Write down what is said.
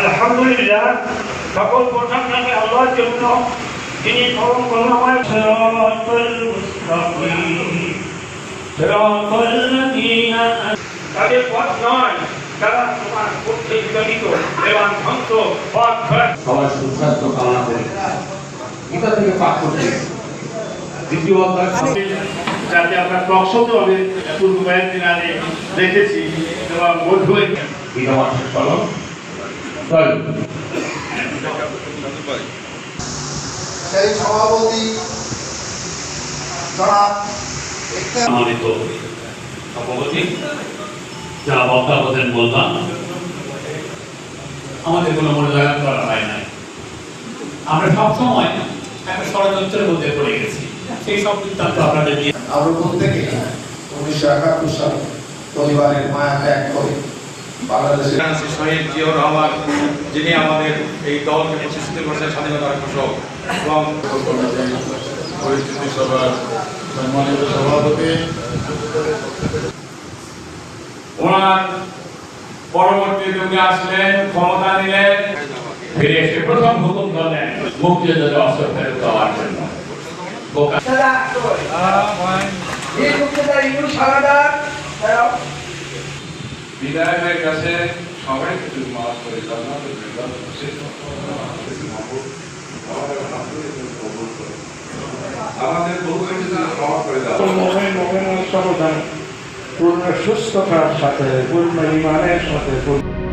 আলহামদুলিল্লাহ সকল প্রশংসাকে আল্লাহর জন্য যিনি পরম করুণাময় সিরাতাল মুস্তাকিম সিরাতাল লাযীনা তাদের পথ নয় তারা তোমার কর্তৃক জড়িত এবং ধ্বংস পথ সবার সুস্বাস্থ্য কামনা করি। গীতা থেকে পাঠ করতে দ্বিতীয় অধ্যায় যাতে আমরা টকশোতে পূর্ব কয়েকদিন আগে দেখেছি এবং মধ্যে চলন চল সেই সভাপতি জনাব সম্মানিত সভাপতি যারা বক্তা হতেন বললাম আমাদের কোনো মূল্যায়ন করা হয় নাই। আমরা সবসময় একটা ষড়যন্ত্রের মধ্যে পড়ে গেছি। সেই সব বৃত্তান্ত আপনাদের দিয়ে আমরা প্রত্যেকে উনিশশো একাত্তর সালে পরিবারের মায়া ত্যাগ করে শহীদ জিয়াউর রহমান যিনি আমাদের এই দলকে প্রতিষ্ঠিত করেছেন স্বাধীনতার ঘোষক এবং পরিস্থিতি সভার সম্মানিত সভাপতি। ওনার পরবর্তী যুগে আসলেন ক্ষমতা নিলেন ফিরে এসে প্রথম হুকুম করলেন মুক্তিযোদ্ধাদের অস্ত্র ফেরত দেওয়ার জন্য। বোকা বিধায়কের কাছে সবাই কিছু মাস করে আমাদের পূর্ণ সুস্থতার সাথে পূর্ণ ইমানের সাথে পূর্ণ